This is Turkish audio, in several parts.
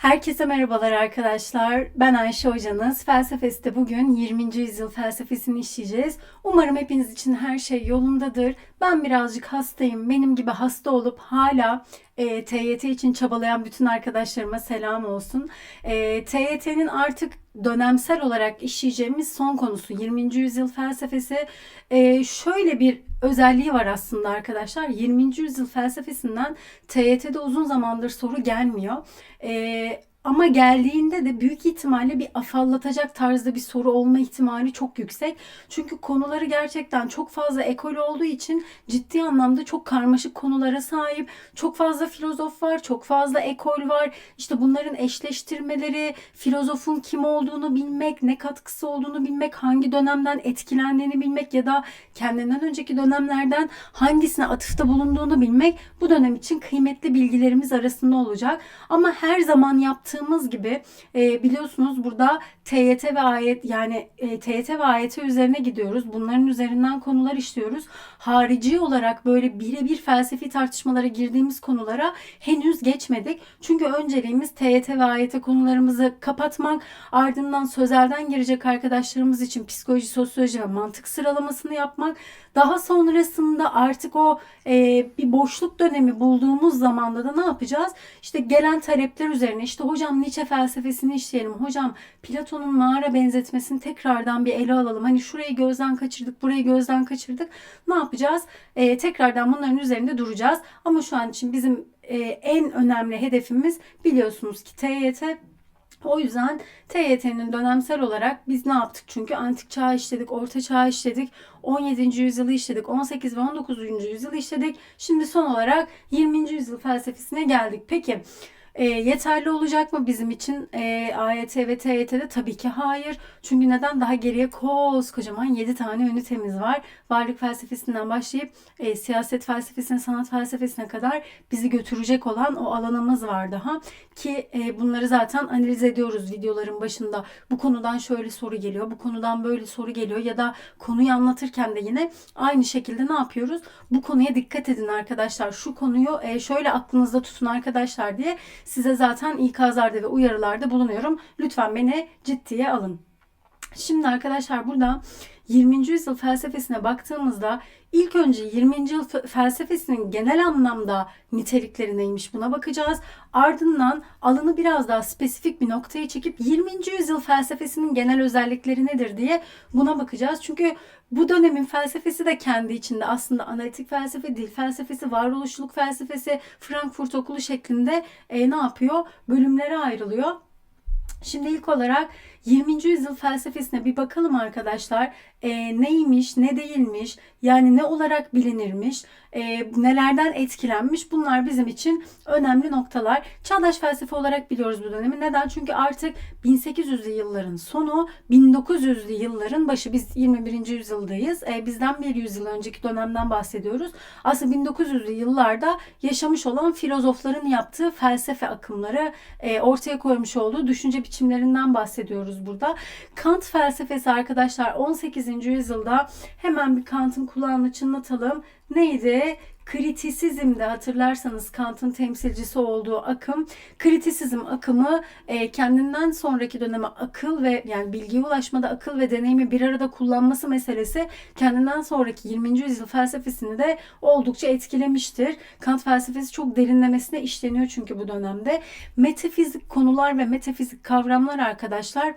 Herkese merhabalar arkadaşlar. Ben Ayşe hocanız. Felsefeste bugün 20. yüzyıl felsefesini işleyeceğiz. Umarım hepiniz için her şey yolundadır. Ben birazcık hastayım. Benim gibi hasta olup hala e, TYT için çabalayan bütün arkadaşlarıma selam olsun. E, TYT'nin artık dönemsel olarak işleyeceğimiz son konusu 20. yüzyıl felsefesi. E, şöyle bir özelliği var aslında arkadaşlar. 20. yüzyıl felsefesinden TYT'de uzun zamandır soru gelmiyor. Ee, ama geldiğinde de büyük ihtimalle bir afallatacak tarzda bir soru olma ihtimali çok yüksek. Çünkü konuları gerçekten çok fazla ekol olduğu için ciddi anlamda çok karmaşık konulara sahip. Çok fazla filozof var, çok fazla ekol var. İşte bunların eşleştirmeleri, filozofun kim olduğunu bilmek, ne katkısı olduğunu bilmek, hangi dönemden etkilendiğini bilmek ya da kendinden önceki dönemlerden hangisine atıfta bulunduğunu bilmek bu dönem için kıymetli bilgilerimiz arasında olacak. Ama her zaman yaptığımız anlattığımız gibi e, biliyorsunuz burada TYT ve ayet yani e, TYT ve AYT üzerine gidiyoruz. Bunların üzerinden konular işliyoruz. Harici olarak böyle birebir felsefi tartışmalara girdiğimiz konulara henüz geçmedik. Çünkü önceliğimiz TYT ve AYT konularımızı kapatmak, ardından sözelden girecek arkadaşlarımız için psikoloji, sosyoloji ve mantık sıralamasını yapmak. Daha sonrasında artık o e, bir boşluk dönemi bulduğumuz zamanda da ne yapacağız? İşte gelen talepler üzerine işte hocam Nietzsche felsefesini işleyelim. Hocam Platon'un mağara benzetmesini tekrardan bir ele alalım. Hani şurayı gözden kaçırdık, burayı gözden kaçırdık. Ne yapacağız? E, tekrardan bunların üzerinde duracağız. Ama şu an için bizim e, en önemli hedefimiz biliyorsunuz ki TYT o yüzden TYT'nin dönemsel olarak biz ne yaptık? Çünkü antik çağ işledik, orta çağ işledik, 17. yüzyılı işledik, 18 ve 19. yüzyılı işledik. Şimdi son olarak 20. yüzyıl felsefesine geldik. Peki e, yeterli olacak mı bizim için e, AYT ve TYT'de? Tabii ki hayır. Çünkü neden? Daha geriye koskocaman 7 tane ünitemiz var. Varlık felsefesinden başlayıp e, siyaset felsefesine, sanat felsefesine kadar bizi götürecek olan o alanımız var daha. Ki e, bunları zaten analiz ediyoruz videoların başında. Bu konudan şöyle soru geliyor, bu konudan böyle soru geliyor ya da konuyu anlatırken de yine aynı şekilde ne yapıyoruz? Bu konuya dikkat edin arkadaşlar. Şu konuyu e, şöyle aklınızda tutun arkadaşlar diye size zaten ikazlarda ve uyarılarda bulunuyorum. Lütfen beni ciddiye alın. Şimdi arkadaşlar burada 20. yüzyıl felsefesine baktığımızda ilk önce 20. yıl felsefesinin genel anlamda nitelikleri neymiş buna bakacağız. Ardından alanı biraz daha spesifik bir noktaya çekip 20. yüzyıl felsefesinin genel özellikleri nedir diye buna bakacağız. Çünkü bu dönemin felsefesi de kendi içinde aslında analitik felsefe, dil felsefesi, varoluşçuluk felsefesi, Frankfurt Okulu şeklinde e, ne yapıyor? Bölümlere ayrılıyor. Şimdi ilk olarak 20. yüzyıl felsefesine bir bakalım arkadaşlar. E, neymiş, ne değilmiş, yani ne olarak bilinirmiş, e, nelerden etkilenmiş bunlar bizim için önemli noktalar. Çağdaş felsefe olarak biliyoruz bu dönemi. Neden? Çünkü artık 1800'lü yılların sonu, 1900'lü yılların başı. Biz 21. yüzyıldayız. E, bizden bir yüzyıl önceki dönemden bahsediyoruz. Aslında 1900'lü yıllarda yaşamış olan filozofların yaptığı felsefe akımları e, ortaya koymuş olduğu düşünce biçimlerinden bahsediyoruz görüyoruz burada. Kant felsefesi arkadaşlar 18. yüzyılda hemen bir Kant'ın kulağını çınlatalım. Neydi? Kritisizmde hatırlarsanız Kant'ın temsilcisi olduğu akım kritisizm akımı e, kendinden sonraki döneme akıl ve yani bilgiye ulaşmada akıl ve deneyimi bir arada kullanması meselesi kendinden sonraki 20. yüzyıl felsefesini de oldukça etkilemiştir. Kant felsefesi çok derinlemesine işleniyor çünkü bu dönemde. Metafizik konular ve metafizik kavramlar arkadaşlar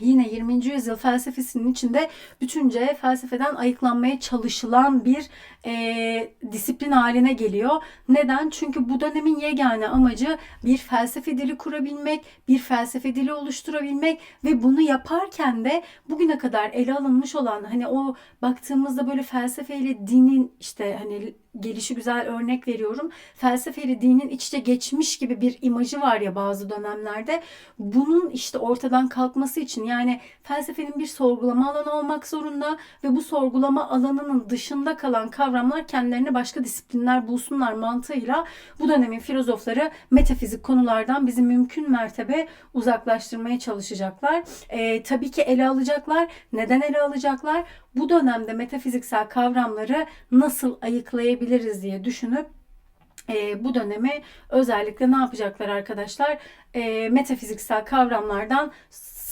yine 20. yüzyıl felsefesinin içinde bütünce felsefeden ayıklanmaya çalışılan bir e, disiplin haline geliyor. Neden? Çünkü bu dönemin yegane amacı bir felsefe dili kurabilmek, bir felsefe dili oluşturabilmek ve bunu yaparken de bugüne kadar ele alınmış olan hani o baktığımızda böyle felsefeyle dinin işte hani gelişi güzel örnek veriyorum. Felsefeyle dinin iç içe geçmiş gibi bir imajı var ya bazı dönemlerde. Bunun işte ortadan kalkması için yani felsefenin bir sorgulama alanı olmak zorunda ve bu sorgulama alanının dışında kalan kavramlar kendilerine başka disiplinler bulsunlar mantığıyla bu dönemin filozofları metafizik konulardan bizi mümkün mertebe uzaklaştırmaya çalışacaklar. E, tabii ki ele alacaklar. Neden ele alacaklar? Bu dönemde metafiziksel kavramları nasıl ayıklayabiliriz diye düşünüp e, bu dönemi özellikle ne yapacaklar arkadaşlar? E, metafiziksel kavramlardan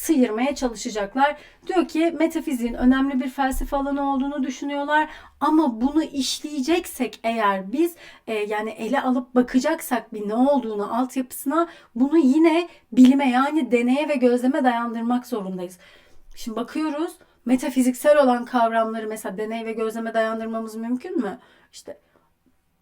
sıyırmaya çalışacaklar. Diyor ki metafiziğin önemli bir felsefe alanı olduğunu düşünüyorlar ama bunu işleyeceksek eğer biz e, yani ele alıp bakacaksak bir ne olduğunu altyapısına bunu yine bilime yani deneye ve gözleme dayandırmak zorundayız. Şimdi bakıyoruz metafiziksel olan kavramları mesela deney ve gözleme dayandırmamız mümkün mü? İşte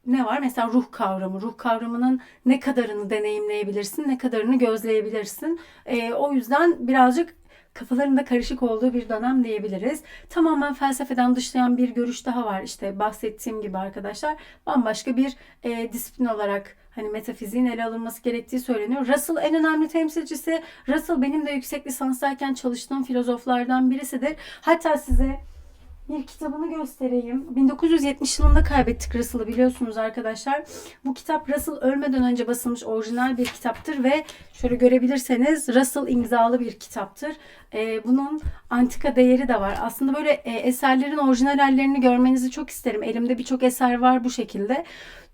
ne var? Mesela ruh kavramı. Ruh kavramının ne kadarını deneyimleyebilirsin, ne kadarını gözleyebilirsin. E, o yüzden birazcık kafalarında karışık olduğu bir dönem diyebiliriz. Tamamen felsefeden dışlayan bir görüş daha var. İşte bahsettiğim gibi arkadaşlar bambaşka bir e, disiplin olarak hani metafiziğin ele alınması gerektiği söyleniyor. Russell en önemli temsilcisi. Russell benim de yüksek lisanstayken çalıştığım filozoflardan birisidir. Hatta size bir kitabını göstereyim. 1970 yılında kaybettik Russell'ı biliyorsunuz arkadaşlar. Bu kitap Russell ölmeden önce basılmış orijinal bir kitaptır ve şöyle görebilirseniz Russell imzalı bir kitaptır. Ee, bunun antika değeri de var. Aslında böyle e, eserlerin orijinal hallerini görmenizi çok isterim. Elimde birçok eser var bu şekilde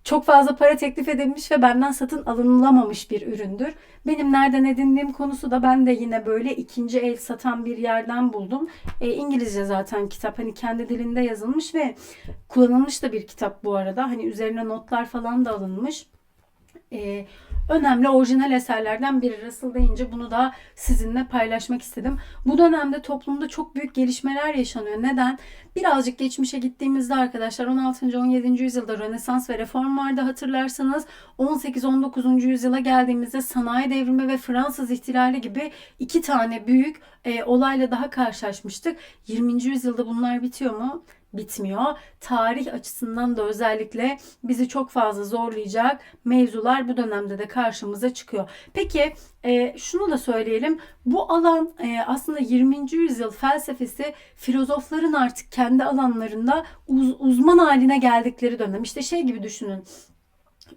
çok fazla para teklif edilmiş ve benden satın alınılamamış bir üründür. Benim nereden edindiğim konusu da ben de yine böyle ikinci el satan bir yerden buldum. E, İngilizce zaten kitap hani kendi dilinde yazılmış ve kullanılmış da bir kitap bu arada. Hani üzerine notlar falan da alınmış. E, önemli orijinal eserlerden biri Russell deyince bunu da sizinle paylaşmak istedim. Bu dönemde toplumda çok büyük gelişmeler yaşanıyor. Neden? Birazcık geçmişe gittiğimizde arkadaşlar 16. 17. yüzyılda Rönesans ve Reform vardı hatırlarsanız. 18-19. yüzyıla geldiğimizde sanayi devrimi ve Fransız ihtilali gibi iki tane büyük e, olayla daha karşılaşmıştık. 20. yüzyılda bunlar bitiyor mu? Bitmiyor. Tarih açısından da özellikle bizi çok fazla zorlayacak mevzular bu dönemde de karşımıza çıkıyor. Peki e, şunu da söyleyelim. Bu alan e, aslında 20. yüzyıl felsefesi filozofların artık kendi alanlarında uz, uzman haline geldikleri dönem. İşte şey gibi düşünün.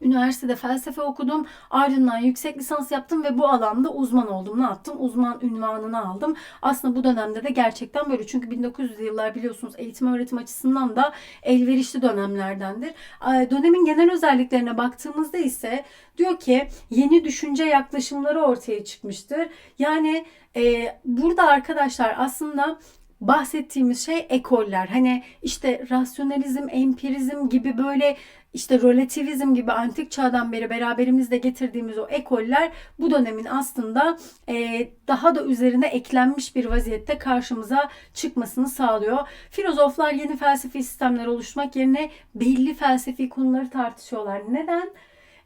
Üniversitede felsefe okudum. Ardından yüksek lisans yaptım ve bu alanda uzman oldum. Ne yaptım? Uzman ünvanını aldım. Aslında bu dönemde de gerçekten böyle. Çünkü 1900'lü yıllar biliyorsunuz eğitim öğretim açısından da elverişli dönemlerdendir. Dönemin genel özelliklerine baktığımızda ise diyor ki yeni düşünce yaklaşımları ortaya çıkmıştır. Yani e, burada arkadaşlar aslında bahsettiğimiz şey ekoller. Hani işte rasyonalizm, empirizm gibi böyle işte relativizm gibi antik çağdan beri beraberimizde getirdiğimiz o ekoller bu dönemin aslında e, daha da üzerine eklenmiş bir vaziyette karşımıza çıkmasını sağlıyor. Filozoflar yeni felsefi sistemler oluşturmak yerine belli felsefi konuları tartışıyorlar. Neden?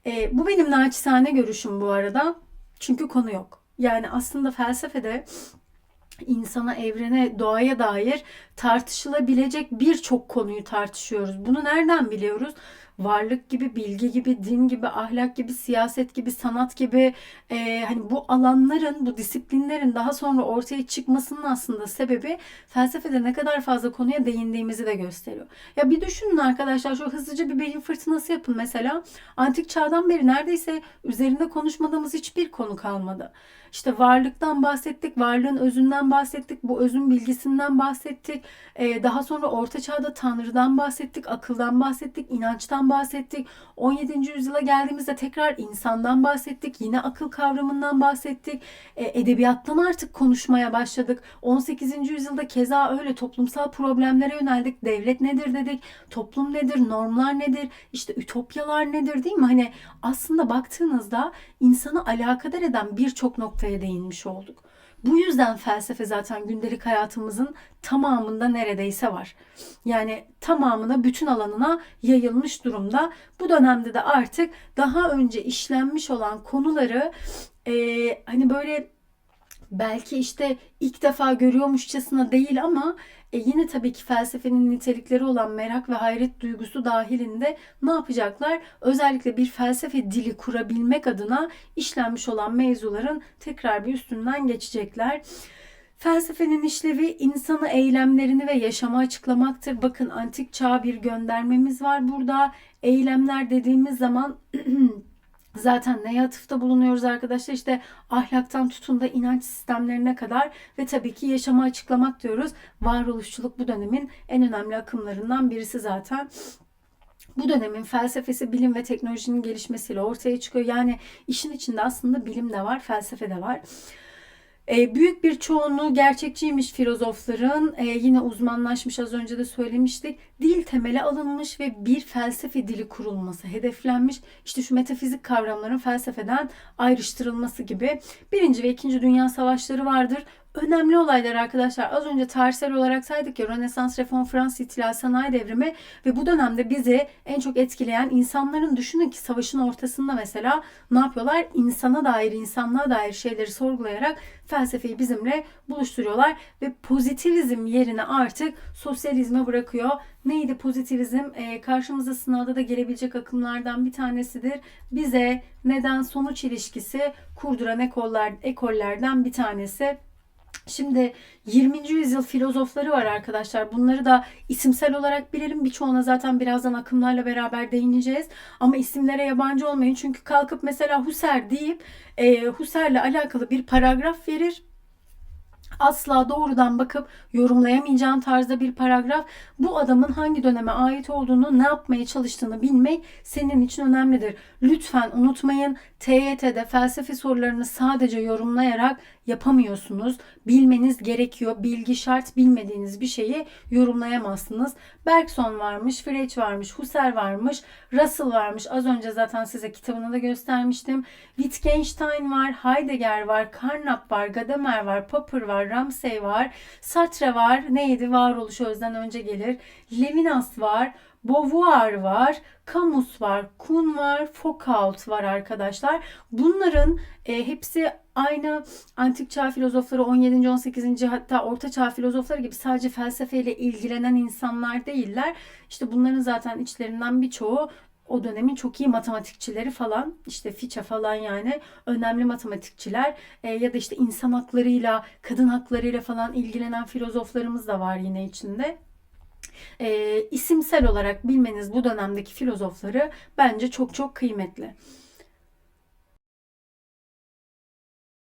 E, bu benim naçizane görüşüm bu arada. Çünkü konu yok. Yani aslında felsefede insana, evrene, doğaya dair tartışılabilecek birçok konuyu tartışıyoruz. Bunu nereden biliyoruz? Varlık gibi, bilgi gibi, din gibi, ahlak gibi, siyaset gibi, sanat gibi e, hani bu alanların, bu disiplinlerin daha sonra ortaya çıkmasının aslında sebebi felsefede ne kadar fazla konuya değindiğimizi de gösteriyor. Ya bir düşünün arkadaşlar şu hızlıca bir beyin fırtınası yapın mesela. Antik çağdan beri neredeyse üzerinde konuşmadığımız hiçbir konu kalmadı. İşte varlıktan bahsettik, varlığın özünden bahsettik, bu özün bilgisinden bahsettik. Ee, daha sonra Orta Çağ'da Tanrı'dan bahsettik, akıldan bahsettik, inançtan bahsettik. 17. yüzyıla geldiğimizde tekrar insandan bahsettik, yine akıl kavramından bahsettik. Ee, edebiyattan artık konuşmaya başladık. 18. yüzyılda keza öyle toplumsal problemlere yöneldik. Devlet nedir dedik, toplum nedir, normlar nedir, işte ütopyalar nedir değil mi? Hani aslında baktığınızda insanı alakadar eden birçok noktaya değinmiş olduk. Bu yüzden felsefe zaten gündelik hayatımızın tamamında neredeyse var. Yani tamamına, bütün alanına yayılmış durumda. Bu dönemde de artık daha önce işlenmiş olan konuları e, hani böyle belki işte ilk defa görüyormuşçasına değil ama e yine tabii ki felsefenin nitelikleri olan merak ve hayret duygusu dahilinde ne yapacaklar? Özellikle bir felsefe dili kurabilmek adına işlenmiş olan mevzuların tekrar bir üstünden geçecekler. Felsefenin işlevi insanı eylemlerini ve yaşamı açıklamaktır. Bakın antik çağ bir göndermemiz var burada. Eylemler dediğimiz zaman Zaten neye atıfta bulunuyoruz arkadaşlar? İşte ahlaktan tutun da inanç sistemlerine kadar ve tabii ki yaşamı açıklamak diyoruz. Varoluşçuluk bu dönemin en önemli akımlarından birisi zaten. bu dönemin felsefesi bilim ve teknolojinin gelişmesiyle ortaya çıkıyor. Yani işin içinde aslında bilim de var, felsefe de var. E, büyük bir çoğunluğu gerçekçiymiş filozofların. E, yine uzmanlaşmış az önce de söylemiştik. Dil temeli alınmış ve bir felsefe dili kurulması hedeflenmiş. İşte şu metafizik kavramların felsefeden ayrıştırılması gibi. Birinci ve ikinci Dünya Savaşları vardır. Önemli olaylar arkadaşlar. Az önce tarihsel olarak saydık ya Rönesans, Reform, Fransız İhtilal, Sanayi Devrimi ve bu dönemde bizi en çok etkileyen insanların düşünün ki savaşın ortasında mesela ne yapıyorlar? İnsana dair, insanlığa dair şeyleri sorgulayarak felsefeyi bizimle buluşturuyorlar ve pozitivizm yerine artık sosyalizme bırakıyor. Neydi pozitivizm? Ee, karşımıza sınavda da gelebilecek akımlardan bir tanesidir. Bize neden sonuç ilişkisi kurduran ekoller, ekollerden bir tanesi. Şimdi 20. yüzyıl filozofları var arkadaşlar. Bunları da isimsel olarak bilelim. Birçoğuna zaten birazdan akımlarla beraber değineceğiz. Ama isimlere yabancı olmayın. Çünkü kalkıp mesela Husserl deyip e, Husserl'le alakalı bir paragraf verir asla doğrudan bakıp yorumlayamayacağın tarzda bir paragraf. Bu adamın hangi döneme ait olduğunu, ne yapmaya çalıştığını bilmek senin için önemlidir. Lütfen unutmayın TYT'de felsefe sorularını sadece yorumlayarak yapamıyorsunuz. Bilmeniz gerekiyor. Bilgi şart. Bilmediğiniz bir şeyi yorumlayamazsınız. Bergson varmış, Frege varmış, Husserl varmış, Russell varmış. Az önce zaten size kitabını da göstermiştim. Wittgenstein var, Heidegger var, Carnap var, Gadamer var, Popper var, Ramsey var, Sartre var. Neydi? Varoluş özden önce gelir. Levinas var. Beauvoir var, Camus var, Kuhn var, Foucault var arkadaşlar. Bunların e, hepsi aynı antik çağ filozofları 17. 18. hatta orta çağ filozofları gibi sadece felsefeyle ilgilenen insanlar değiller. İşte bunların zaten içlerinden birçoğu o dönemin çok iyi matematikçileri falan işte Fichte falan yani önemli matematikçiler e, ya da işte insan haklarıyla kadın haklarıyla falan ilgilenen filozoflarımız da var yine içinde e, isimsel olarak bilmeniz bu dönemdeki filozofları bence çok çok kıymetli.